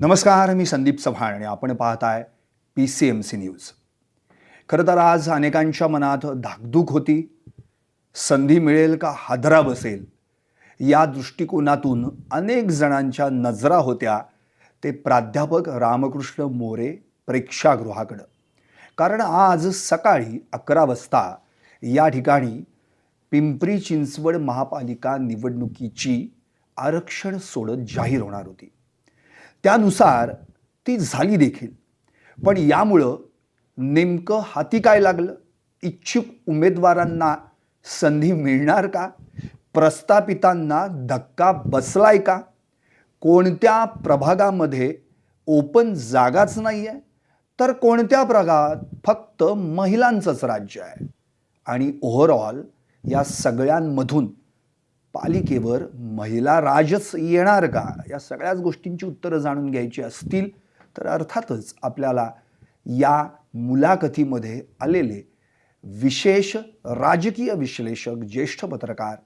नमस्कार मी संदीप चव्हाण आणि आपण पाहताय P C M C news खरं तर आज अनेकांच्या मनात धाकधूक होती. संधी मिळेल का हादरा बसेल? या दृष्टिकोनातून अनेक जणांच्या नजरा होत्या. ते प्राध्यापक रामकृष्ण मोरे प्रेक्षागृहाकडं. कारण आज सकाळी अकरा वाजता या ठिकाणी पिंपरी चिंचवड महापालिका निवडणुकीची आरक्षण सोडत जाहीर होणार होती. त्यानुसार ती झाली देखील. पण यामुळं नेमकं हाती काय लागलं? इच्छुक उमेदवारांना संधी मिळणार का? प्रस्थापितांना धक्का बसलाय का? कोणत्या प्रभागामध्ये ओपन जागाच नाही आहे तर कोणत्या प्रभागात फक्त महिलांचंच राज्य आहे? आणि ओव्हरऑल या सगळ्यांमधून पालिकेवर महिला राजच येणार का? या सगळ्याच गोष्टींची उत्तरं जाणून घ्यायची असतील तर अर्थातच आपल्याला या मुलाखतीमध्ये आलेले विशेष राजकीय विश्लेषक ज्येष्ठ पत्रकार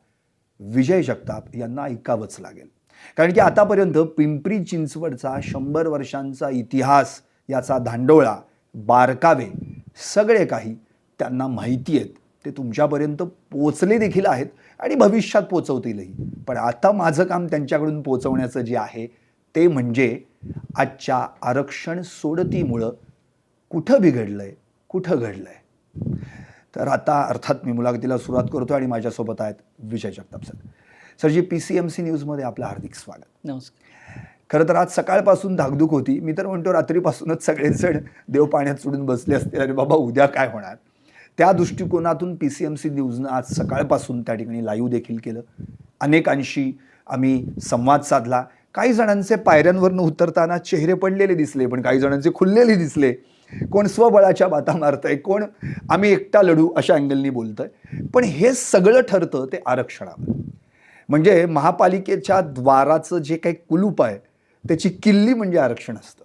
विजय जगताप यांना ऐकावंच लागेल. कारण की आतापर्यंत पिंपरी चिंचवडचा शंभर वर्षांचा इतिहास याचा धांडोळा बारकावे सगळे काही त्यांना माहिती आहेत. ते तुमच्यापर्यंत पोचले देखील आहेत. आणि भविष्यात पोचवतीलही. पण आता माझं काम त्यांच्याकडून पोचवण्याचं जे आहे ते म्हणजे आजच्या आरक्षण सोडतीमुळं कुठं बिघडलंय कुठं घडलंय? तर आता अर्थात मी मुलाखतीला सुरुवात करतो आणि माझ्यासोबत आहेत विजय जगताप सर. सरजी पी सी एम सी न्यूजमध्ये आपलं हार्दिक स्वागत. नमस्कार. खरं तर आज सकाळपासून धाकधूक होती. मी तर म्हणतो रात्रीपासूनच सगळेजण देव पाण्यात सोडून बसले असते अरे बाबा उद्या काय होणार? त्या दृष्टिकोनातून पी सी एम सी न्यूजनं आज सकाळपासून त्या ठिकाणी लाईव्ह देखील केलं. अनेकांशी आम्ही संवाद साधला. काही जणांचे पायऱ्यांवरनं उतरताना चेहरे पडलेले दिसले पण काही जणांचे खुललेले दिसले. कोण स्वबळाच्या बाता मारतंय कोण आम्ही एकटा लढू अशा अँगलनी बोलतंय. पण हे सगळं ठरतं ते आरक्षणावर. म्हणजे महापालिकेच्या द्वाराचं जे काही कुलूप आहे त्याची किल्ली म्हणजे आरक्षण असतं.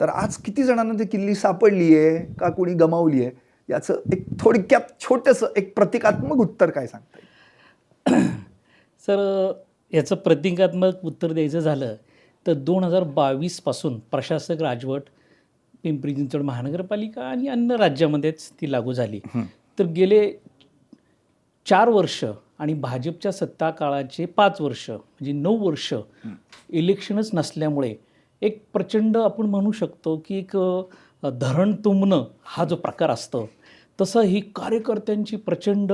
तर आज किती जणांना ती किल्ली सापडली आहे का कोणी गमावली आहे याचं एक थोडक्यात छोटंसं एक प्रतिकात्मक उत्तर काय सांगता येईल? सर याचं प्रतिकात्मक उत्तर द्यायचं झालं तर दोन हजार बावीसपासून प्रशासक राजवट पिंपरी चिंचवड महानगरपालिका आणि अन्य राज्यामध्येच ती लागू झाली. तर गेले चार वर्ष आणि भाजपच्या सत्ता काळाचे पाच वर्ष म्हणजे नऊ वर्ष इलेक्शनच नसल्यामुळे एक प्रचंड आपण म्हणू शकतो की एक धरण तुंबणं हा जो प्रकार असतो तसं ही कार्यकर्त्यांची प्रचंड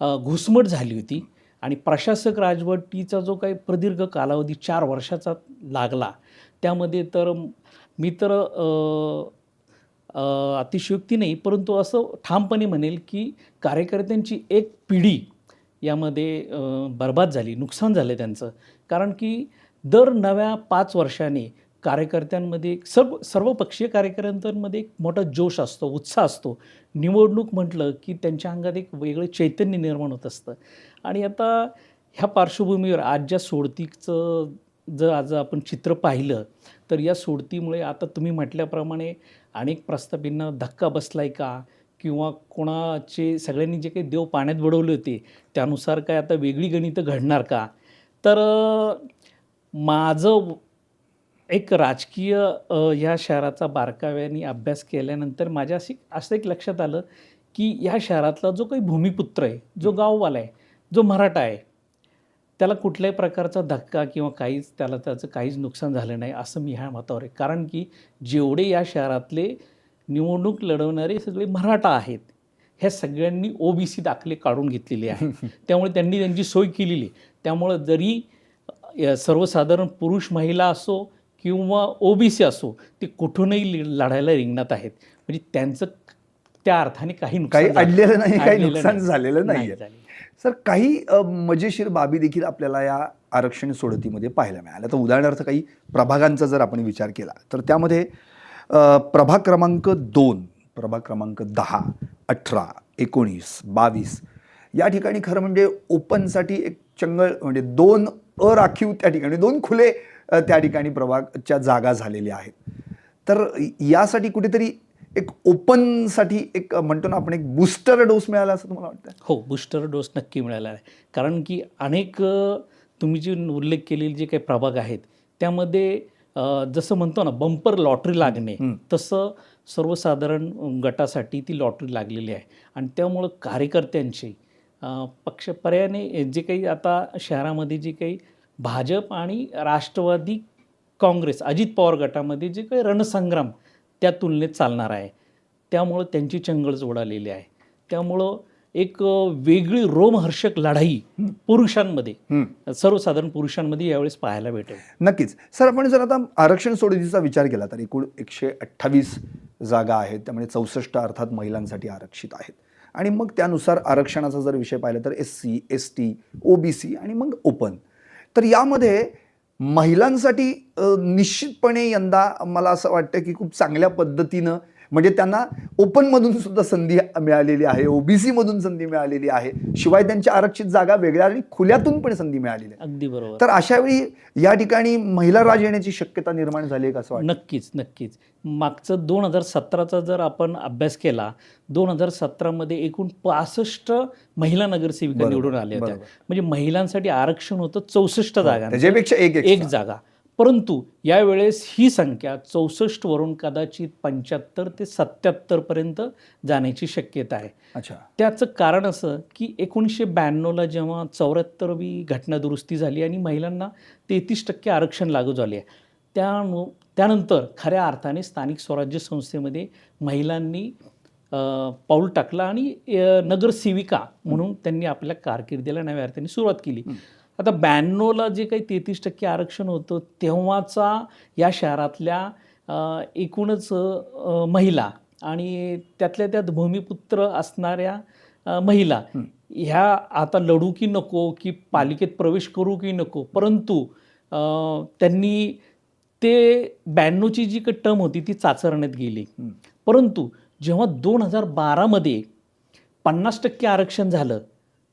घुसमट झाली होती. आणि प्रशासक राजवटीचा जो काही प्रदीर्घ कालावधी चार वर्षाचा लागला त्यामध्ये तर मी तर अतिशयोक्ती नाही परंतु असं ठामपणे म्हणेल की कार्यकर्त्यांची एक पिढी यामध्ये बर्बाद झाली नुकसान झालं त्यांचं. कारण की दर नव्या पाच वर्षाने कार्यकर्त्यांमध्ये सर्व सर्वपक्षीय कार्यकर्त्यांमध्ये एक मोठा जोश असतो उत्साह असतो. निवडणूक म्हटलं की त्यांच्या अंगात एक वेगळं चैतन्य निर्माण होत असतं. आणि आता ह्या पार्श्वभूमीवर आज ज्या सोडतीचं जर आज आपण चित्र पाहिलं तर या सोडतीमुळे आता तुम्ही म्हटल्याप्रमाणे अनेक प्रस्थापींना धक्का बसलाय का? किंवा कोणाचे सगळ्यांनी जे काही देव पाण्यात बुडवले होते त्यानुसार काय आता वेगळी गणितं घडणार का? तर माझं एक राजकीय ह्या शहराचा बारकाव्याने अभ्यास केल्यानंतर माझ्या अशी असं एक लक्षात आलं की ह्या शहरातला जो काही भूमिपुत्र आहे जो गाववाला आहे जो मराठा आहे त्याला कुठल्याही प्रकारचा धक्का किंवा काहीच त्याला त्याचं काहीच नुकसान झालं नाही असं मी ह्या मतावर आहे. कारण की जेवढे या शहरातले निवडणूक लढवणारे सगळे मराठा आहेत ह्या सगळ्यांनी ओ बी सी दाखले काढून घेतलेले आहेत त्यामुळे त्यांनी त्यांची सोय केलेली आहे. त्यामुळं जरी सर्वसाधारण पुरुष महिला असो किंवा ओ बी सी असो ते कुठूनही लढायला रिंगणात आहेत म्हणजे त्यांचं त्या अर्थाने काही काही अडलेलं नाही काही नुकसान. झालेलं नाही. सर काही मजेशीर बाबी देखील आपल्याला या आरक्षण सोडतीमध्ये पाहायला मिळाल्या तर उदाहरणार्थ काही प्रभागांचा जर आपण विचार केला तर त्यामध्ये प्रभाग क्रमांक दोन प्रभाग क्रमांक दहा अठरा एकोणीस बावीस या ठिकाणी खरं म्हणजे ओपनसाठी एक चंगळ म्हणजे दोन अराखीव त्या ठिकाणी दोन खुले त्या ठिकाणी प्रभागच्या जागा झालेल्या आहेत. तर यासाठी कुठेतरी एक ओपनसाठी एक म्हणतो ना आपण एक बूस्टर डोस मिळाला असं तुम्हाला वाटतं हो बूस्टर डोस नक्की मिळाला आहे. कारण की अनेक तुम्ही जे उल्लेख केलेले जे काही प्रभाग आहेत त्यामध्ये जसं म्हणतो ना बंपर लॉटरी लागणे तसं सर्वसाधारण गटासाठी ती लॉटरी लागलेली आहे. आणि त्यामुळं कार्यकर्त्यांची पक्ष पर्यायाने जे काही आता शहरामध्ये जे काही भाजप आणि राष्ट्रवादी काँग्रेस अजित पवार गटामध्ये जे काही रणसंग्राम त्या तुलनेत चालणार आहे. त्यामुळं त्यांची चंगळ उडालेली आहे. त्यामुळं एक वेगळी रोमहर्षक लढाई पुरुषांमध्ये. सर्वसाधारण पुरुषांमध्ये यावेळेस पाहायला भेटेल. नक्कीच. सर आपण जर आता आरक्षण सोडतीचा विचार केला तर एकूण एकशे अठ्ठावीस जागा आहेत त्यामुळे चौसष्ट अर्थात महिलांसाठी आरक्षित आहेत. आणि मग त्यानुसार आरक्षणाचा जर विषय पाहिला तर S C S T O B C आणि मग ओपन तर यामध्ये महिलांसाठी निश्चितपणे यंदा मला असं वाटतं की खूप चांगल्या पद्धतीनं म्हणजे त्यांना ओपनमधून सुद्धा संधी मिळालेली आहे ओबीसी मधून संधी मिळालेली आहे. शिवाय त्यांच्या आरक्षित जागा वेगळ्या आणि खुल्यातून पण संधी मिळालेली आहे अगदी बरोबर. तर अशा वेळी या ठिकाणी महिला राज येण्याची शक्यता निर्माण झाली आहे का असं नक्कीच नक्कीच. मागचं दोन हजार सतराचा जर आपण अभ्यास केला दोन हजार सतरामध्ये एकूण पासष्ट महिला नगरसेविका निवडून आल्या होत्या. म्हणजे महिलांसाठी आरक्षण होतं चौसष्ट जागा त्याच्यापेक्षा एक. जागा. परंतु यावेळेस ही संख्या चौसष्ट वरून कदाचित पंच्याहत्तर ते सत्याहत्तर पर्यंत जाण्याची शक्यता आहे. अच्छा. त्याचं कारण असं की एकोणीसशे ब्याण्णवला जेव्हा चौऱ्याहत्तरवी घटना दुरुस्ती झाली आणि महिलांना तेहतीस टक्के आरक्षण लागू झाले आहे त्यानु त्यानंतर खऱ्या अर्थाने स्थानिक स्वराज्य संस्थेमध्ये महिलांनी पाऊल टाकलं आणि नगरसेविका म्हणून त्यांनी आपल्या कारकिर्दीला नव्या अर्थाने सुरुवात केली. आता ब्याण्णवला जे काही तेहतीस टक्के आरक्षण होतं तेव्हाचा या शहरातल्या एकूणच महिला आणि त्यातल्या त्यात भूमिपुत्र असणाऱ्या महिला ह्या आता लढू की नको की पालिकेत प्रवेश करू की नको परंतु त्यांनी ते ब्याण्णवची जी काही टर्म होती ती चाचरण्यात गेली. परंतु जेव्हा दोन हजार बारामध्ये पन्नास टक्के आरक्षण झालं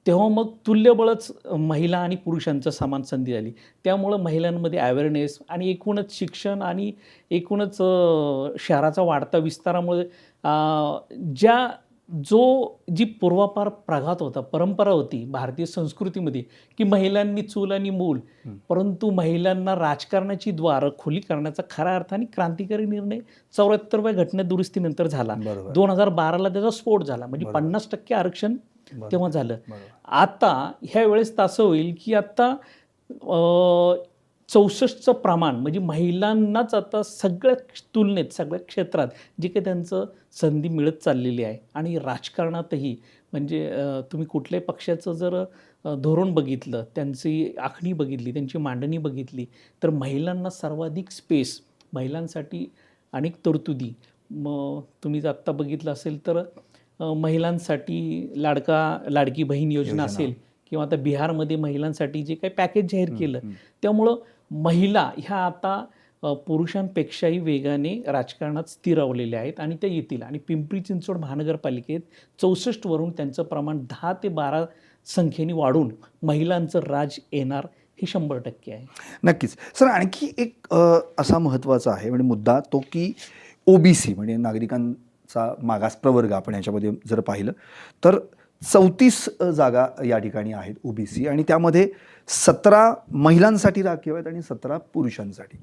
तेव्हा मग तुल्यबळच महिला आणि पुरुषांचं समान संधी झाली त्यामुळं महिलांमध्ये अवेअरनेस आणि एकूणच शिक्षण आणि एकूणच शहराचा वाढता विस्तारामुळे ज्या जो जी पूर्वापार प्रघात होता परंपरा होती भारतीय संस्कृतीमध्ये की महिलांनी चूल आणि मूल परंतु महिलांना राजकारणाची द्वारं खुली करण्याचा खऱ्या अर्थाने क्रांतिकारी निर्णय चौऱ्याहत्तरव्या घटना दुरुस्तीनंतर झाला. दोन हजार बाराला त्याचा स्फोट झाला म्हणजे. पन्नास टक्के आरक्षण. तेव्हा झालं. आता ह्या वेळेस असं होईल की आता चौसष्टचं प्रमाण म्हणजे महिलांनाच आता सगळ्या तुलनेत सगळ्या क्षेत्रात जे काही त्यांचं संधी मिळत चाललेली आहे आणि राजकारणातही म्हणजे तुम्ही कुठल्याही पक्षाचं जर धोरण बघितलं त्यांची आखणी बघितली त्यांची मांडणी बघितली तर महिलांना सर्वाधिक स्पेस महिलांसाठी अनेक तरतुदी. मग तुम्ही जर आत्ता बघितलं असेल तर महिलांसाठी लाडका लाडकी बहीण योजना. असेल किंवा आता बिहारमध्ये महिलांसाठी जे काही पॅकेज जाहीर केलं त्यामुळं महिला ह्या आता पुरुषांपेक्षाही वेगाने राजकारणात स्थिरावलेल्या आहेत आणि त्या येतील. आणि पिंपरी चिंचवड महानगरपालिकेत चौसष्टवरून त्यांचं प्रमाण दहा ते बारा संख्येने वाढून महिलांचं राज येणार हे शंभर टक्के आहे. नक्कीच. सर आणखी एक असा महत्त्वाचा आहे म्हणजे मुद्दा तो की ओबीसी म्हणजे नागरिकांचा मागास प्रवर्ग आपण याच्यामध्ये जर पाहिलं तर चौतीस जागा या ठिकाणी आहेत ओबीसी आणि त्यामध्ये सतरा महिलांसाठी राखीव आहेत आणि सतरा पुरुषांसाठी.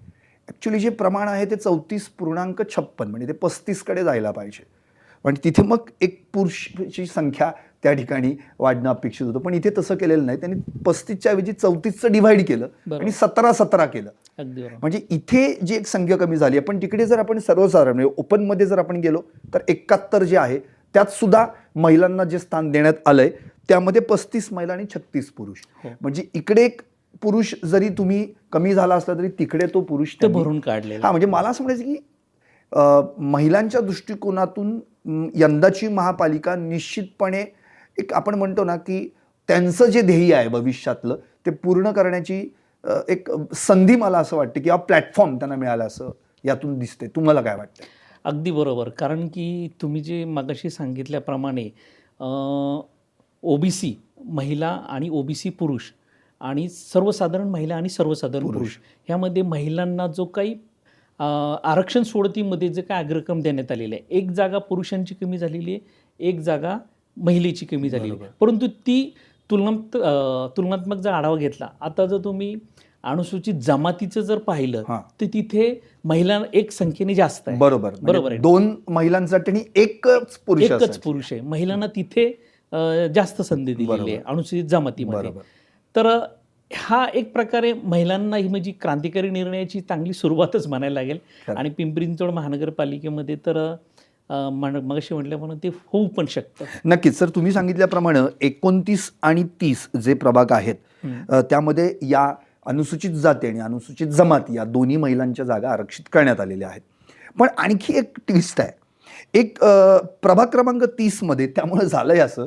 ॲक्च्युली जे प्रमाण आहे ते चौतीस पूर्णांक छप्पन म्हणजे ते पस्तीसकडे जायला पाहिजे. पण तिथे मग एक पुरुषची संख्या त्या ठिकाणी वाढणं अपेक्षित होतं. पण इथे तसं केलेलं नाही. त्यांनी पस्तीसच्या ऐवजी चौतीसचं डिव्हाइड केलं. आणि सतरा सतरा केलं. म्हणजे इथे जी एक संख्या कमी झाली आहे पण तिकडे जर आपण सर्वसाधारण म्हणजे ओपनमध्ये जर आपण गेलो तर एकाहत्तर जे आहे त्यात सुद्धा महिलांना जे स्थान देण्यात आलंय त्यामध्ये पस्तीस महिला आणि छत्तीस पुरुष. हो. म्हणजे इकडे एक पुरुष जरी तुम्ही कमी झाला असला तरी तिकडे तो पुरुष ते भरून काढलेलं. हा म्हणजे मला असं म्हणायचं की महिलांच्या दृष्टिकोनातून यंदाची महापालिका निश्चितपणे एक आपण म्हणतो ना की त्यांचं जे ध्येय आहे भविष्यातलं ते पूर्ण करण्याची एक संधी मला असं वाटतं किंवा प्लॅटफॉर्म त्यांना मिळाला असं यातून दिसते तुम्हाला काय वाटतं अगदी बरोबर. कारण की तुम्ही जे मगाशी सांगितल्याप्रमाणे ओबीसी महिला आणि ओबीसी पुरुष आणि सर्वसाधारण महिला आणि सर्वसाधारण पुरुष. ह्यामध्ये महिलांना जो काही आरक्षण सोडतीमध्ये जे काही अग्रक्रम देण्यात आलेले आहे. एक जागा पुरुषांची कमी झालेली आहे एक जागा महिलेची कमी झालेली आहे. परंतु ती तुलनात तुलनात्मक जर आढावा घेतला आता जर तुम्ही अनुसूचित जमातीचं जर पाहिलं. तर तिथे महिला एक संख्येने जास्त आहे बरोबर म्हणजे बरोबर आहे. दोन महिलांसाठी आणि एकच पुरुष एकच पुरुष आहे महिलांना तिथे जास्त संधी दिलेली आहे. अनुसूचित जमातीमध्ये तर हा एक प्रकारे महिलांना ही म्हणजे क्रांतिकारी निर्णयाची चांगली सुरुवातच म्हणायला लागेल. आणि पिंपरी चिंचवड महानगरपालिकेमध्ये तर म्हण- मगाशी म्हटल्याप्रमाणे ते होऊ पण शकतं. नक्कीच. सर तुम्ही सांगितल्याप्रमाणे एकोणतीस आणि तीस जे प्रभाग आहेत त्यामध्ये या अनुसूचित जाती आणि अनुसूचित जमाती या दोन्ही महिलांच्या जागा आरक्षित करण्यात आलेल्या आहेत. पण आणखी एक ट्विस्ट आहे. एक प्रभाग क्रमांक तीसमध्ये त्यामुळे झालंय असं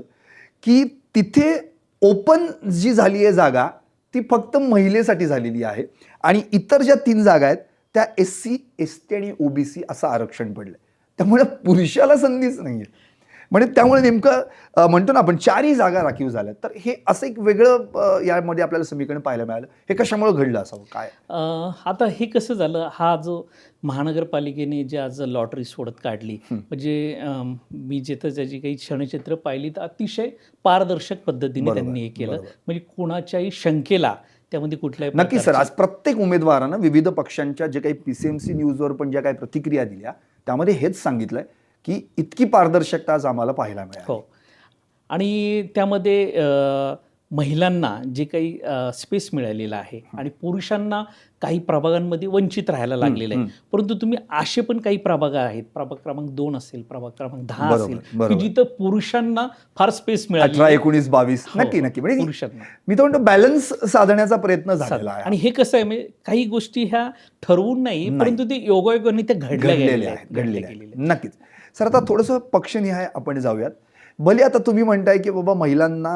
की तिथे ओपन जी झाली आहे जागा ती फक्त महिलेसाठी झालेली आहे आणि इतर ज्या तीन जागा आहेत त्या एस सी एस टी आणि ओबीसी असं आरक्षण पडलंय. त्यामुळे पुरुषाला संधीच नाही आहे म्हणजे त्यामुळे नेमकं म्हणतो ना आपण चारही जागा राखीव झाल्या तर हे असं एक वेगळं यामध्ये आपल्याला समीकरण पाहायला मिळालं. हे कशामुळे घडलं असावं काय? आता हे कसं झालं? हा जो महानगरपालिकेने जे आज लॉटरी सोडत काढली म्हणजे मी जिथं त्याची काही क्षणचित्र पाहिली तर अतिशय पारदर्शक पद्धतीने त्यांनी हे केलं. म्हणजे कुणाच्याही शंकेला त्यामध्ये कुठल्याही नक्की सर. आज प्रत्येक उमेदवारानं विविध पक्षांच्या जे काही पीसीएमसी न्यूजवर पण ज्या काही प्रतिक्रिया दिल्या त्यामध्ये हेच सांगितलंय की इतकी पारदर्शकता आज आम्हाला पाहायला मिळाली. हो. आणि त्यामध्ये महिलांना जे काही स्पेस मिळालेला आहे आणि पुरुषांना काही प्रभागांमध्ये वंचित राहायला लागलेलं आहे. परंतु तुम्ही असे पण काही प्रभाग आहेत. प्रभाग क्रमांक दोन असेल प्रभाग क्रमांक दहा असेल. जिथं पुरुषांना फार स्पेस मिळाली अठरा एकोणीस बावीस हो, नक्की नक्की. म्हणजे पुरुषांना. मी तर म्हणतो बॅलन्स साधण्याचा प्रयत्न झालेला आहे. आणि हे कसं आहे म्हणजे काही गोष्टी ह्या ठरवून नाही. परंतु ते योगायोगाने त्या घडल्या गेलेल्या आहेत आहेत घडलेले घडल्या आहेत. गेलेल्या नक्कीच. सर आता थोडंसं पक्षनिहाय आपण जाऊयात. भले आता तुम्ही म्हणताय की बाबा महिलांना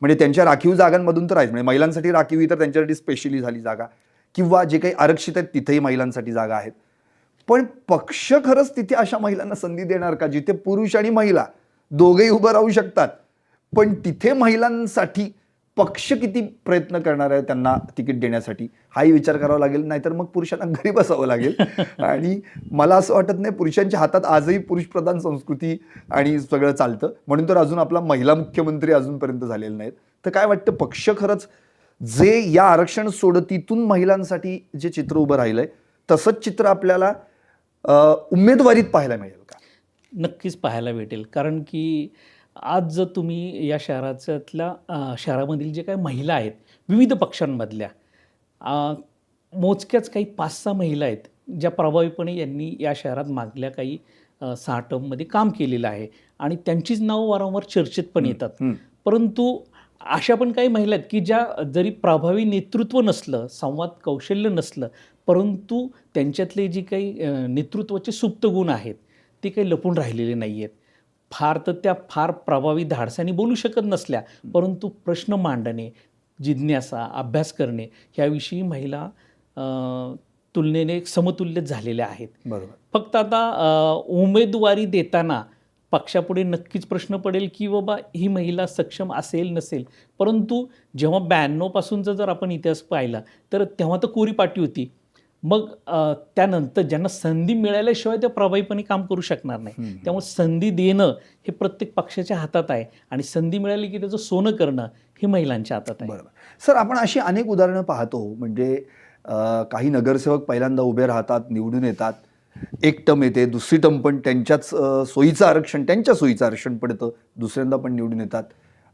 म्हणजे त्यांच्या राखीव जागांमधून तर आहेच म्हणजे महिलांसाठी राखीव ही तर त्यांच्यासाठी स्पेशली झाली जागा. किंवा जे काही आरक्षित आहेत तिथेही महिलांसाठी जागा आहेत. पण पक्ष खरंच तिथे अशा महिलांना संधी देणार का? जिथे पुरुष आणि महिला दोघेही उभं राहू शकतात. पण तिथे महिलांसाठी पक्ष किती प्रयत्न करणार आहे त्यांना तिकीट देण्यासाठी? हाही विचार करावा लागेल नाहीतर मग पुरुषांना घरी बसावं लागेल. आणि मला असं वाटत नाही पुरुषांच्या हातात आजही पुरुषप्रधान संस्कृती आणि सगळं चालतं. म्हणून तर अजून आपला महिला मुख्यमंत्री अजूनपर्यंत झालेले नाहीत. तर काय वाटतं पक्ष खरंच जे या आरक्षण सोडतीतून महिलांसाठी जे चित्र उभं राहिलंय तसंच चित्र आपल्याला उमेदवारीत पाहायला मिळेल का? नक्कीच पाहायला भेटेल. कारण की आज जर तुम्ही या शहराच्यातल्या शहरामधील जे काही महिला आहेत विविध पक्षांमधल्या मोजक्याच काही पाच सहा महिला आहेत ज्या प्रभावीपणे यांनी या शहरात मागल्या काही सहा टर्ममध्ये काम केलेलं आहे आणि त्यांचीच नावं वारंवार चर्चेत पण येतात. परंतु अशा पण काही महिला आहेत की ज्या जरी प्रभावी नेतृत्व नसलं संवाद कौशल्य नसलं परंतु त्यांच्यातले जे काही नेतृत्वाचे सुप्त गुण आहेत ते काही लपून राहिलेले नाही आहेत फार तर त्या फार प्रभावी धाडसाने बोलू शकत नसल्या परंतु प्रश्न मांडणे जिज्ञासा अभ्यास करणे ह्याविषयी महिला तुलनेने समतुल्य झालेल्या आहेत. बरोबर. फक्त आता उमेदवारी देताना पक्षापुढे नक्कीच प्रश्न पडेल की बाबा ही महिला सक्षम असेल नसेल. परंतु जेव्हा ब्याण्णवपासूनचा जर आपण इतिहास पाहिला तर तेव्हा तर कोरी पाटी होती. मग त्यानंतर ज्यांना संधी मिळाल्याशिवाय ते प्रभावीपणे काम करू शकणार नाही. त्यामुळे संधी देणं हे प्रत्येक पक्षाच्या हातात आहे आणि संधी मिळाली की त्याचं सोनं करणं हे महिलांच्या हातात आहे. बरोबर. सर आपण अशी अनेक उदाहरणं पाहतो. म्हणजे काही नगरसेवक पहिल्यांदा उभे राहतात निवडून येतात. एक टर्म येते दुसरी टर्म पण त्यांच्याच सोयीचं आरक्षण त्यांच्या सोयीचं आरक्षण पडतं. दुसऱ्यांदा पण निवडून येतात.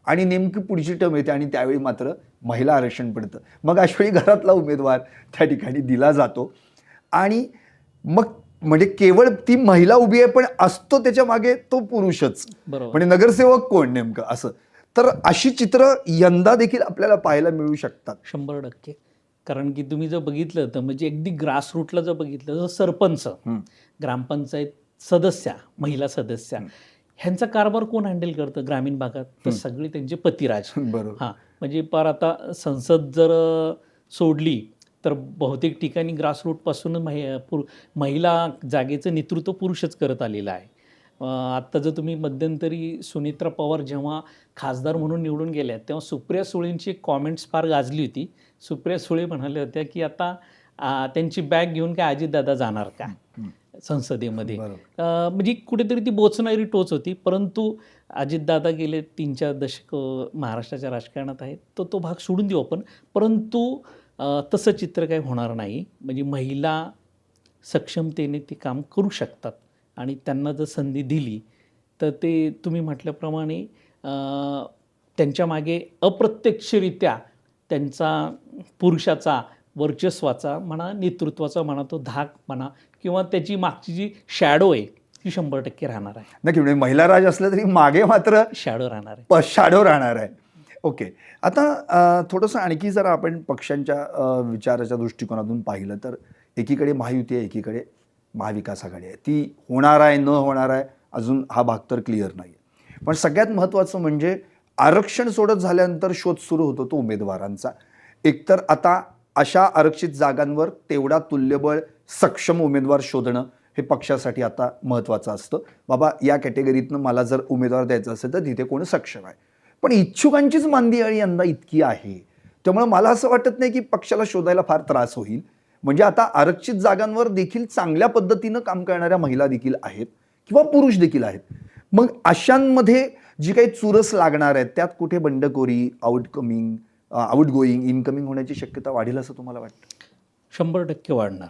आणि नेमकी पुढची टर्म येते आणि त्यावेळी मात्र महिला आरक्षण पडतं. मग अशावेळी घरातला उमेदवार त्या ठिकाणी दिला जातो. आणि मग म्हणजे केवळ ती महिला उभी आहे पण असतो त्याच्यामागे तो पुरुषच. म्हणजे नगरसेवक कोण नेमकं असं. तर अशी चित्र यंदा देखील आपल्याला पाहायला मिळू शकतात. शंभर टक्के. कारण की तुम्ही जर बघितलं तर म्हणजे अगदी ग्रासरूटला जर बघितलं तर सरपंच. ग्रामपंचायत सदस्या महिला सदस्या ह्यांचा कारभार कोण हँडल करतं ग्रामीण भागात? तर सगळे त्यांचे पतिराज. बरोबर. हां. म्हणजे पार आता संसद जर सोडली तर बहुतेक ठिकाणी ग्रासरूटपासून महि पुर महिला जागेचं नेतृत्व पुरुषच करत आलेलं आहे. आत्ता जर तुम्ही मध्यंतरी सुनित्रा पवार जेव्हा खासदार म्हणून निवडून गेल्या तेव्हा सुप्रिया सुळेंची कॉमेंट्स फार गाजली होती. सुप्रिया सुळे म्हणाल्या होत्या की आता त्यांची बॅग घेऊन काय अजितदादा जाणार का? संसदेमध्ये. म्हणजे कुठेतरी ती बोचणारी टोच होती परंतु अजितदादा गेले तीन चार दशक महाराष्ट्राच्या राजकारणात आहेत तर तो भाग सोडून देऊ आपण. परंतु तसं चित्र काही होणार नाही. म्हणजे महिला सक्षमतेने ते काम करू शकतात. आणि त्यांना जर संधी दिली तर ते तुम्ही म्हटल्याप्रमाणे त्यांच्या मागे अप्रत्यक्षरित्या त्यांचा पुरुषाचा वर्चस्वाचा म्हणा नेतृत्वाचा म्हणा तो धाक म्हणा किंवा त्याची मागची जी शॅडो आहे ती शंभर टक्के राहणार आहे. नक्की म्हणजे महिला राज असलं तरी मागे मात्र शॅडो राहणार आहे. पश्चाडो राहणार आहे. ओके आता थोडंसं आणखी जर आपण पक्षांच्या विचाराच्या दृष्टिकोनातून पाहिलं तर एकीकडे महायुती आहे एकीकडे महाविकास आघाडी आहे. ती होणार आहे न होणार आहे अजून हा भाग तर क्लिअर नाही आहे पण सगळ्यात महत्त्वाचं म्हणजे आरक्षण सोडत झाल्यानंतर शोध सुरू होतो तो उमेदवारांचा. एकतर आता अशा आरक्षित जागांवर तेवढा तुल्यबळ सक्षम उमेदवार शोधणं हे पक्षासाठी आता महत्त्वाचं असतं. बाबा या कॅटेगरीतनं मला जर उमेदवार द्यायचा असेल तर तिथे कोण सक्षम आहे? पण इच्छुकांचीच मांदियाळी यंदा इतकी आहे. त्यामुळे मला असं वाटत नाही की पक्षाला शोधायला फार त्रास होईल. म्हणजे आता आरक्षित जागांवर देखील चांगल्या पद्धतीनं काम करणाऱ्या महिला देखील आहेत किंवा पुरुष देखील आहेत. मग अशांमध्ये जी काही चुरस लागणार आहेत त्यात कुठे बंडखोरी आउटकमिंग आउट गोईंग इनकमिंग होण्याची शक्यता वाढेल असं तुम्हाला वाटतं? शंभर टक्के वाढणार.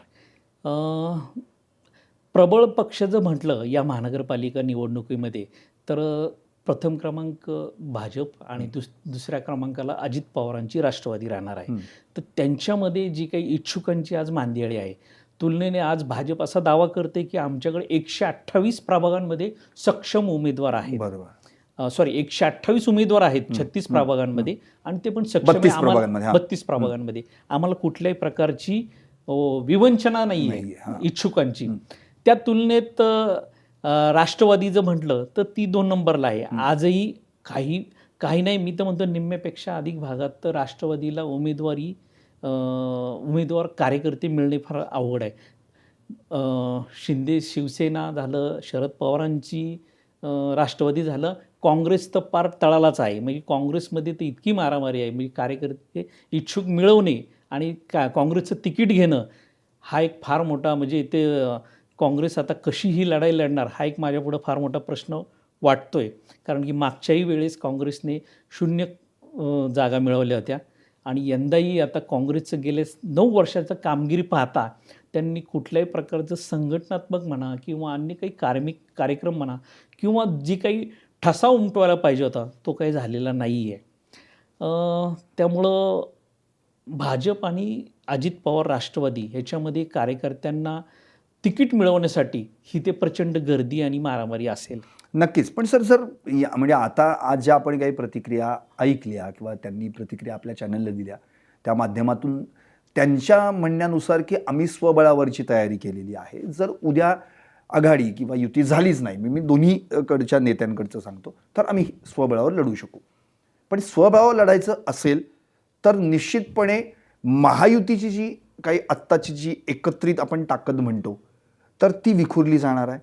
प्रबळ पक्ष जर म्हटलं या महानगरपालिका निवडणुकीमध्ये तर प्रथम क्रमांक भाजप आणि दुस दुसऱ्या क्रमांकाला अजित पवारांची राष्ट्रवादी राहणार आहे. तर त्यांच्यामध्ये जी काही इच्छुकांची आज मांदियाळी आहे तुलनेने आज भाजप असा दावा करते की आमच्याकडे एकशे अठ्ठावीस प्रभागांमध्ये सक्षम उमेदवार आहेत. बरोबर. सॉरी एकशे अठ्ठावीस उमेदवार आहेत छत्तीस प्रभागांमध्ये आणि ते पण सक्षम आहे. 32 आम्हाला- प्रभागांमध्ये. बत्तीस प्रभागांमध्ये. आम्हाला कुठल्याही प्रकारची विवंचना नाही. आहे इच्छुकांची. त्या तुलनेत राष्ट्रवादी जर म्हटलं तर ती दोन नंबरला आहे. आजही काही काही नाही मी तर म्हणतो निम्म्यापेक्षा अधिक भागात तर राष्ट्रवादीला उमेदवारी उमेदवार कार्यकर्ते मिळणे फार अवघड आहे. शिंदे शिवसेना झालं शरद पवारांची राष्ट्रवादी झालं काँग्रेस तर पार तळालाच आहे. म्हणजे काँग्रेसमध्ये तर इतकी मारामारी आहे. म्हणजे कार्यकर्ते इच्छुक मिळवणे आणि का काँग्रेसचं तिकीट घेणं हा एक फार मोठा म्हणजे ते काँग्रेस आता कशी ही लढाई लढणार हा एक माझ्यापुढं फार मोठा प्रश्न वाटतो आहे कारण की मागच्याही वेळेस काँग्रेसने शून्य जागा मिळवल्या होत्या. आणि यंदाही आता काँग्रेसचं गेले नऊ वर्षाचं कामगिरी पाहता त्यांनी कुठल्याही प्रकारचं संघटनात्मक म्हणा किंवा अन्य काही कार्मिक कार्यक्रम म्हणा किंवा जी काही ठसा उमटवायला पाहिजे होता तो काही झालेला नाही आहे त्यामुळं भाजप आणि अजित पवार राष्ट्रवादी ह्याच्यामध्ये कार्यकर्त्यांना तिकीट मिळवण्यासाठी ही ते प्रचंड गर्दी आणि मारामारी असेल. नक्कीच. पण सर सर या- म्हणजे आता आज ज्या आपण काही प्रतिक्रिया ऐकल्या किंवा त्यांनी प्रतिक्रिया आपल्या चॅनलला दिल्या त्या माध्यमातून त्यांच्या म्हणण्यानुसार की आम्ही स्वबळावरची तयारी केलेली आहे. जर उद्या आघाडी किंवा युती झालीच नाही मी मी दोन्हीकडच्या नेत्यांकडचं सांगतो तर आम्ही स्वबळावर लढू शकू. पण स्वबळावर लढायचं असेल तर निश्चितपणे महायुतीची जी काही आत्ताची जी एकत्रित आपण ताकद म्हणतो तर ती विखुरली जाणार आहे.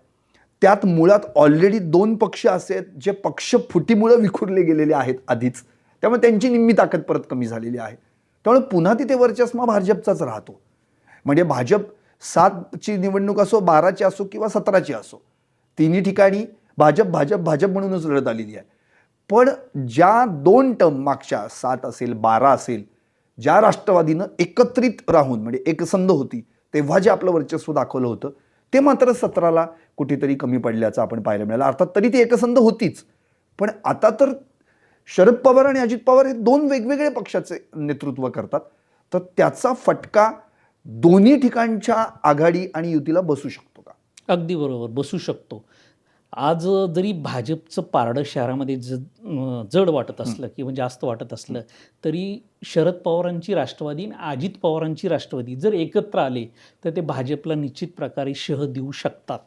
त्यात मुळात ऑलरेडी दोन पक्ष असे आहेत जे पक्ष फुटीमुळं विखुरले गेलेले आहेत आधीच. त्यामुळे त्यांची निम्मी ताकद परत कमी झालेली आहे. त्यामुळे पुन्हा तिथे वर्चस्मा भाजपचाच राहतो. म्हणजे भाजप सातची निवडणूक असो बाराची असो किंवा सतराची असो तिन्ही ठिकाणी भाजप भाजप भाजप म्हणूनच लढत आलेली आहे. पण ज्या दोन टर्म मागच्या सात असेल बारा असेल ज्या राष्ट्रवादीनं एकत्रित राहून म्हणजे एकसंध होती तेव्हा जे आपलं वर्चस्व दाखवलं होतं ते मात्र सतराला कुठेतरी कमी पडल्याचं आपण पाहायला मिळालं. अर्थात तरी ती एकसंध होतीच. पण आता तर शरद पवार आणि अजित पवार हे दोन वेगवेगळे पक्षाचे नेतृत्व करतात. तर त्याचा फटका दोन्ही ठिकाणच्या आघाडी आणि युतीला बसू शकतो का? अगदी बरोबर बसू शकतो. आज जरी भाजपचं पारडं शहरामध्ये ज जड वाटत असलं किंवा जास्त वाटत असलं तरी शरद पवारांची राष्ट्रवादी आणि अजित पवारांची राष्ट्रवादी जर एकत्र आले तर ते भाजपला निश्चित प्रकारे शह देऊ शकतात.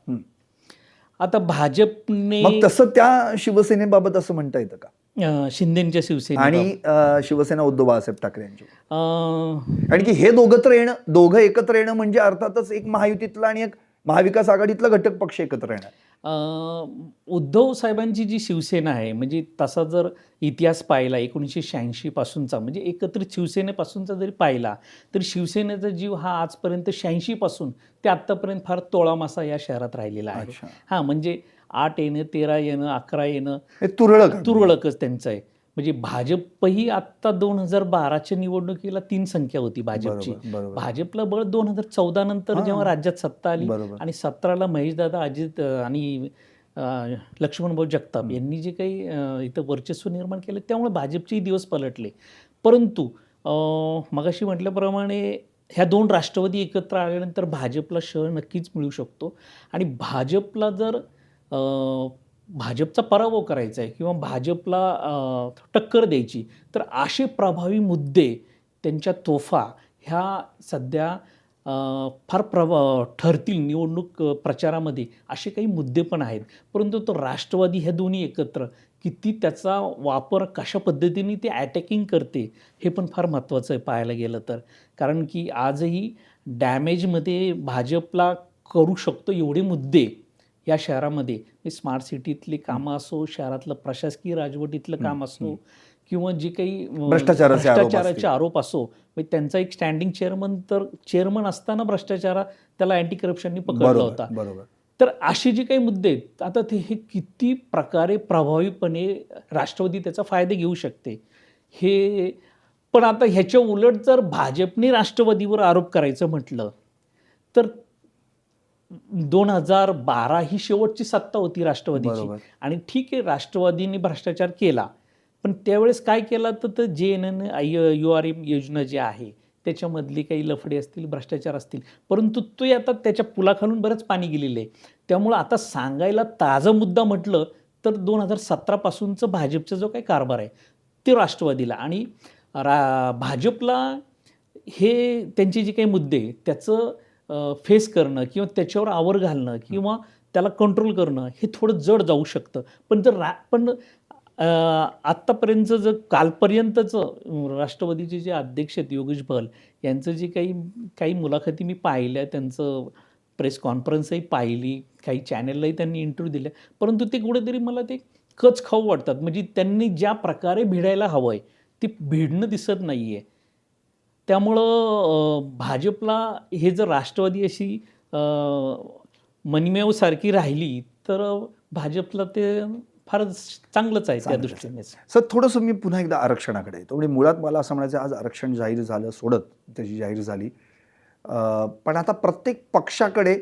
आता भाजपने तसं त्या शिवसेनेबाबत असं म्हणता येतं का? शिंदेच्या शिवसेने आणि शिवसेना उद्धव बाळासाहेब ठाकरे यांची. कारण की हे दोघं तर येणं दोघं एकत्र येणं म्हणजे अर्थातच एक महायुतीतला आणि एक महाविकास आघाडीतला घटक पक्ष एकत्र येणार. उद्धव साहेबांची जी शिवसेना आहे म्हणजे तसा जर इतिहास पाहिला एकोणीसशे शहाऐंशी पासूनचा म्हणजे एकत्रित शिवसेनेपासूनचा जरी पाहिला तर शिवसेनेचा जीव हा आजपर्यंत शहाऐंशी पासून ते आत्तापर्यंत फार तोळामासा या शहरात राहिलेला आहे. हां म्हणजे आठ येणं तेरा येणं अकरा येणं हे तुरळक तुरळकच त्यांचं आहे. म्हणजे भाजपही आत्ता दोन हजार बाराच्या निवडणुकीला तीन संख्या होती भाजपची. भाजपला बळ दोन हजार चौदा नंतर. जेव्हा राज्यात सत्ता आली आणि सतराला महेशदादा अजित आणि लक्ष्मणभाऊ जगताप यांनी जे काही इथं वर्चस्व निर्माण केलं त्यामुळे भाजपचेही दिवस पलटले. परंतु मगाशी म्हटल्याप्रमाणे ह्या दोन राष्ट्रवादी एकत्र आल्यानंतर भाजपला शह नक्कीच मिळू शकतो. आणि भाजपला जर भाजपचा पराभव करायचा आहे किंवा भाजपला टक्कर द्यायची तर असे प्रभावी मुद्दे त्यांच्या तोफा ह्या सध्या फार प्रभ ठरतील निवडणूक प्रचारामध्ये असे काही मुद्दे पण आहेत. परंतु तो राष्ट्रवादी ह्या दोन्ही एकत्र किती त्याचा वापर कशा पद्धतीने ते अटॅकिंग करते हे पण फार महत्त्वाचं आहे पाहायला गेलं तर. कारण की आजही डॅमेजमध्ये भाजपला करू शकतो एवढे मुद्दे या शहरामध्ये. स्मार्ट सिटीतली कामं असो शहरातलं प्रशासकीय राजवटीतलं काम असो किंवा जे काही भ्रष्टाचाराचे आरोप असो म्हणजे त्यांचा एक स्टँडिंग चेअरमन तर चेअरमन असताना भ्रष्टाचारा त्याला अँटी करप्शननी पकडला होता. बरोबर. तर असे जे काही मुद्दे आहेत आता ते हे किती प्रकारे प्रभावीपणे राष्ट्रवादी त्याचा फायदा घेऊ शकते हे पण आता ह्याच्या उलट जर भाजपने राष्ट्रवादीवर आरोप करायचं म्हटलं तर दोन हजार बारा ही शेवटची सत्ता होती राष्ट्रवादीची. आणि ठीक आहे राष्ट्रवादीने भ्रष्टाचार केला. पण त्यावेळेस काय केला तर ते J N N U R M योजना जी आहे त्याच्यामधली काही लफडे असतील भ्रष्टाचार असतील परंतु ते आता त्याच्या पुलाखालून बरंच पाणी गेलेलं आहे. त्यामुळं आता सांगायला ताजा मुद्दा म्हटलं तर दोन हजार सतरापासूनचं भाजपचा जो काही कारभार आहे ते राष्ट्रवादीला. आणि रा भाजपला हे त्यांचे जे काही मुद्दे त्याचं फेस करणं किंवा त्याच्यावर आवर घालणं किंवा त्याला कंट्रोल करणं हे थोडं जड जाऊ शकतं. पण जर रा पण आत्तापर्यंतचं जर कालपर्यंतचं राष्ट्रवादीचे जे अध्यक्ष आहेत योगेश भल यांचं जे काही काही मुलाखती मी पाहिल्या त्यांचं प्रेस कॉन्फरन्सही पाहिली काही चॅनललाही त्यांनी इंटरव्ह्यू दिले परंतु ते कुठेतरी मला ते कच खाऊ वाटतात. म्हणजे त्यांनी ज्या प्रकारे भिडायला हवं आहे ते भिडणं दिसत नाही आहे त्यामुळं भाजपला हे जर राष्ट्रवादी अशी मनिमेवसारखी राहिली तर भाजपला ते फार चांगलंच आहे त्या. दृष्टीने. सर थोडंसं मी पुन्हा एकदा आरक्षणाकडे येतो. म्हणजे मुळात मला असं म्हणायचं आज आरक्षण जाहीर झालं सोडत त्याची जाहीर झाली. पण आता प्रत्येक पक्षाकडे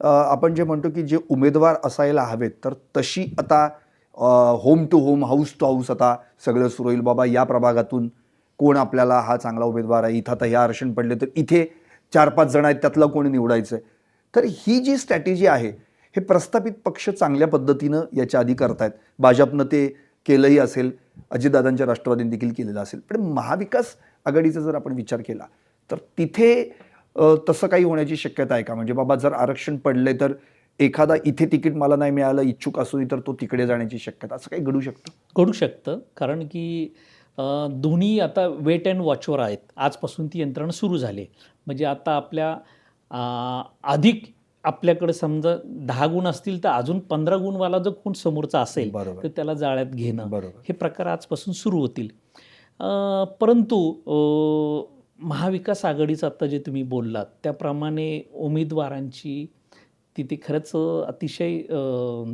आपण जे म्हणतो की जे उमेदवार असायला हवेत तर तशी आता home to home house to house आता सगळं सुरू होईल. बाबा या प्रभागातून कोण आपल्याला हा चांगला उमेदवार आहे? इथं आता हे आरक्षण पडले तर इथे चार पाच जण आहेत त्यातलं कोणी निवडायचं आहे? तर ही जी स्ट्रॅटेजी आहे हे प्रस्थापित पक्ष चांगल्या पद्धतीनं याच्या आधी करतायत. भाजपनं ते केलंही असेल अजितदादांच्या राष्ट्रवादीने देखील केलेलं असेल. पण महाविकास आघाडीचा जर आपण विचार केला तर तिथे तसं काही होण्याची शक्यता आहे का? म्हणजे बाबा जर आरक्षण पडले तर एखादा इथे तिकीट मला नाही मिळालं इच्छुक असून तर तो तिकडे जाण्याची शक्यता असं काही घडू शकतं? घडू शकतं. कारण की दोन्ही आता वेट अँड वॉचवर आहेत. आजपासून ती यंत्रणा सुरू झाली. म्हणजे आता आपल्या अधिक आपल्याकडे समजा दहा गुण असतील तर अजून पंधरा गुणवाला जर कोण समोरचा असेल तर त्याला जाळ्यात घेणं हे प्रकार आजपासून सुरू होतील. परंतु महाविकास आघाडीचं आत्ता जे तुम्ही बोललात त्याप्रमाणे उमेदवारांची तिथे खरंच अतिशय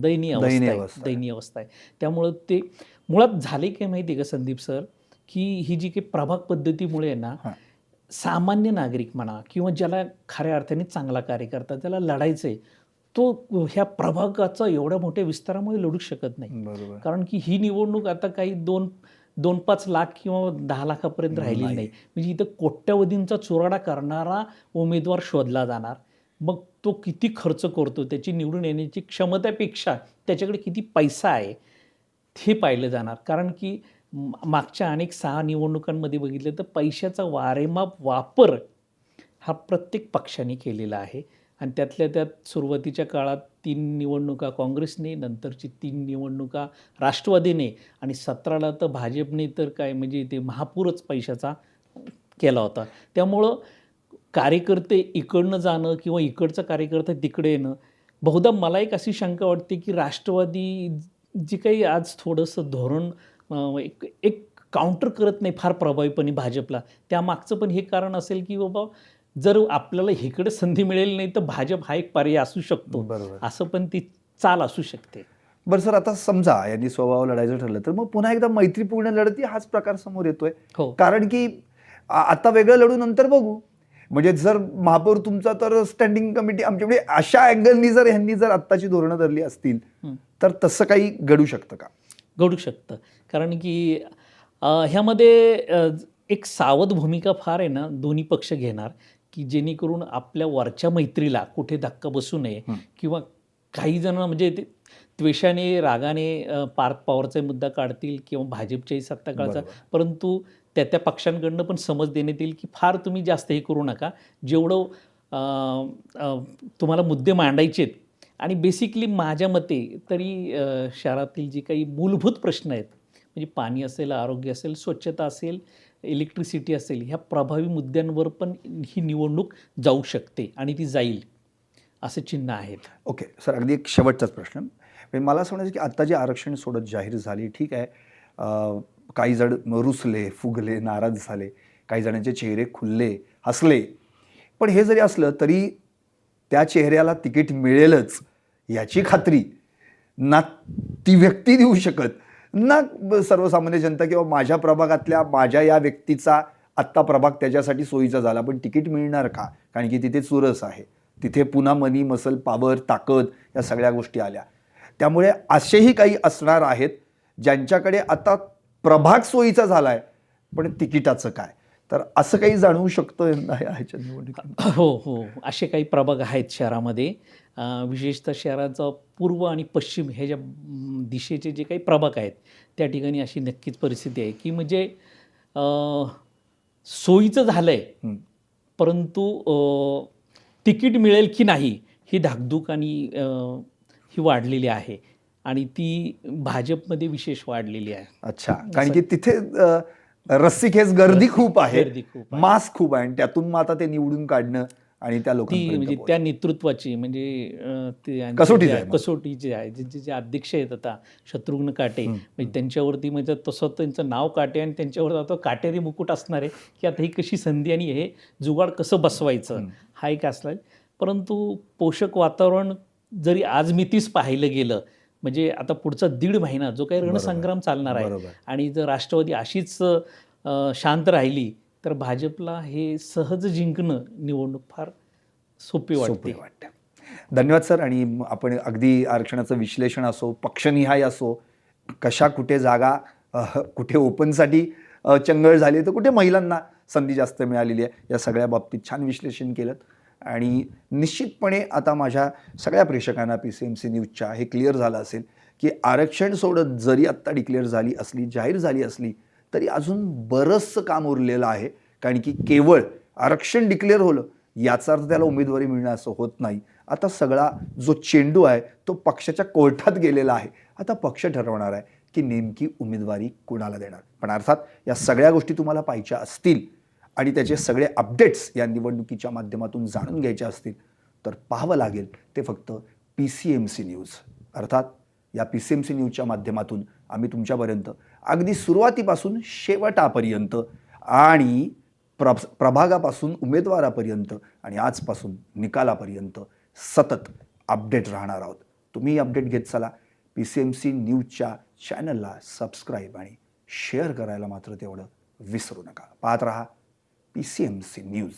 दयनीय अवस्था. दयनीय अवस्था आहे. त्यामुळं ते मुळात झाले काय माहिती आहे का संदीप सर? की ही जी काही प्रभाग पद्धतीमुळे ना. सामान्य नागरिक म्हणा किंवा ज्याला खऱ्या अर्थाने चांगला कार्यकर्ता त्याला लढायचं आहे तो ह्या प्रभागाचा एवढ्या मोठ्या विस्तारामुळे लढू शकत नाही. बरोबर. कारण की ही निवडणूक आता काही दोन दोन पाच लाख किंवा दहा लाखापर्यंत राहिलेली नाही. म्हणजे इथं कोट्यवधींचा चुराडा करणारा उमेदवार शोधला जाणार. मग तो किती खर्च करतो त्याची निवडून येण्याची क्षमतेपेक्षा त्याच्याकडे किती पैसा आहे हे पाहिलं जाणार. कारण की मागच्या अनेक सहा निवडणुकांमध्ये बघितलं तर पैशाचा वारेमाप वापर हा प्रत्येक पक्षाने केलेला आहे. आणि त्यातल्या त्यात सुरुवातीच्या काळात तीन निवडणुका काँग्रेसने नंतरची तीन निवडणुका राष्ट्रवादीने आणि सतराला तर भाजपने तर काय म्हणजे ते महापूरच पैशाचा केला होता. त्यामुळं कार्यकर्ते इकडनं जाणं किंवा इकडचा कार्यकर्ता तिकडे येणं बहुधा मला एक अशी शंका वाटते की राष्ट्रवादी जी काही आज थोडंसं धोरण एक एक काउंटर करत नाही फार प्रभावीपणे भाजपला. त्यामागचं पण हे कारण असेल की बाबा जर आपल्याला इकडे संधी मिळेल नाही तर भाजप हा एक पर्याय असू शकतो. बरोबर. असं पण ती चाल असू शकते. बरं सर आता समजा यांनी स्वभाव लढायचं ठरलं तर मग पुन्हा एकदा मैत्रीपूर्ण लढती हाच प्रकार समोर येतोय. हो. कारण की आ- आता वेगळं लढू नंतर बघू. म्हणजे जर महापौर तुमचा तर स्टँडिंग कमिटी आमच्याकडे अशा अँगलनी जर ह्यांनी जर आत्ताची धोरणं धरली असतील हं. तर तसं काही घडू शकतं का? घडू शकतं. कारण की ह्यामध्ये एक सावध भूमिका फार आहे ना दोन्ही पक्ष घेणार की जेणेकरून आपल्या वरच्या मैत्रीला कुठे धक्का बसू नये. किंवा काही जण म्हणजे ते त्वेषाने रागाने अ, पार्थ पवारचा मुद्दा काढतील किंवा भाजपच्याही सत्ता काढतात. परंतु त्या त्या पक्षांकडनं पण समज देण्यात येईल की फार तुम्ही जास्त हे करू नका जेवढं तुम्हाला मुद्दे मांडायचे आहेत आणि बेसिकली माझ्या मते तरी शहरातील जे काही मूलभूत प्रश्न आहेत म्हणजे पाणी असेल आरोग्य असेल स्वच्छता असेल इलेक्ट्रिसिटी असेल ह्या प्रभावी मुद्द्यांवर पण ही निवडणूक जाऊ शकते आणि ती जाईल असं चिन्ह आहेत. ओके सर अगदी एक शेवटचाच प्रश्न. म्हणजे मला असं म्हणायचं की आत्ता जे आरक्षण सोडत जाहीर झाली ठीक आहे काही जण रुसले फुगले नाराज झाले काही जणांचे चेहरे खुलले हसले. पण हे जरी असलं तरी त्या चेहऱ्याला तिकीट मिळेलच याची खात्री ना ती व्यक्ती देऊ शकत ना सर्वसामान्य जनता किंवा माझ्या प्रभागातल्या माझ्या या व्यक्तीचा आत्ता प्रभाग त्याच्यासाठी सोयीचा झाला. पण तिकीट मिळणार का? कारण की तिथे चुरस आहे. तिथे पुन्हा मनी मसल पावर ताकद या सगळ्या गोष्टी आल्या. त्यामुळे असेही काही असणार आहेत ज्यांच्याकडे आता प्रभाग सोयीचा झाला आहे पण तिकिटाचं काय? तर असं काही जाणवू शकतो यंदा ह्याच्या निवडणुकीत हो हो. असे काही प्रभाग आहेत शहरामध्ये. विशेषतः शहराचा पूर्व आणि पश्चिम ह्या ज्या दिशेचे जे काही प्रभाग आहेत त्या ठिकाणी अशी नक्कीच परिस्थिती आहे की म्हणजे सोयीचं झालं आहे हं. परंतु तिकीट मिळेल की नाही ही धाकधूक आणि ही वाढलेली आहे आणि ती भाजपमध्ये विशेष वाढलेली आहे अच्छा कारण की तिथे अ, रस्सीखेच गर्दी खूप आहे गर्दी खूप आहे. मास खूप आहे आणि त्यातून मग आता ते निवडून काढणं आणि त्या ती लोकांपर्यंत म्हणजे. त्या नेतृत्वाची म्हणजे यांचे कसोटीचं जे आहे आहे जे जे अध्यक्ष आहेत आता शत्रुघ्न काटे म्हणजे त्यांच्यावरती म्हणजे तसं त्यांचं नाव काटे आणि त्यांच्यावर आता काटेरी मुकुट असणार आहे की आता ही कशी संधी आणि हे जुगाड कसं बसवायचं हं. एक असला परंतु पोषक वातावरण जरी आज मितीस पाहिलं गेलं म्हणजे आता पुढचा दीड महिना जो काही. रणसंग्राम चालणार आहे आणि जर राष्ट्रवादी अशीच शांत राहिली तर भाजपला हे सहज जिंकणं निवडणूक फार सोपी वाटते. वाटतं. धन्यवाद सर. आणि आपण अगदी आरक्षणाचं विश्लेषण असो पक्षनिहाय असो कशा कुठे जागा कुठे ओपनसाठी चंगळ झाली तर कुठे महिलांना संधी जास्त मिळालेली आहे या सगळ्या बाबतीत छान विश्लेषण केलं आणि निश्चितपणे आता माझ्या सगळ्या प्रेक्षकांना पी सी एम सी न्यूजच्या हे क्लिअर झालं असेल की आरक्षण सोडत जरी आत्ता डिक्लेअर झाली असली जाहीर झाली असली तरी अजून बरंचसं काम उरलेलं आहे. कारण की केवळ आरक्षण डिक्लेअर होलं याचा अर्थ त्याला उमेदवारी मिळणं असं होत नाही. आता सगळा जो चेंडू आहे तो पक्षाच्या कोर्टात गेलेला आहे. आता पक्ष ठरवणार आहे की नेमकी उमेदवारी कुणाला देणार? पण अर्थात या सगळ्या गोष्टी तुम्हाला पाहिजे असतील आणि त्याचे सगळे अपडेट्स या निवडणुकीच्या माध्यमातून जाणून घ्यायचे असतील तर पाहावं लागेल. ते फक्त P C M C news अर्थात या पी सी एम सी न्यूजच्या माध्यमातून आम्ही तुमच्यापर्यंत अगदी सुरुवातीपासून शेवटापर्यंत आणि प्र प्रभागापासून उमेदवारापर्यंत आणि आजपासून निकालापर्यंत सतत अपडेट राहणार आहोत. तुम्ही अपडेट घेत चला. पी सी एम सी न्यूजच्या चॅनलला सबस्क्राईब आणि शेअर करायला मात्र तेवढं विसरू नका. पाहत रहा P C M C news.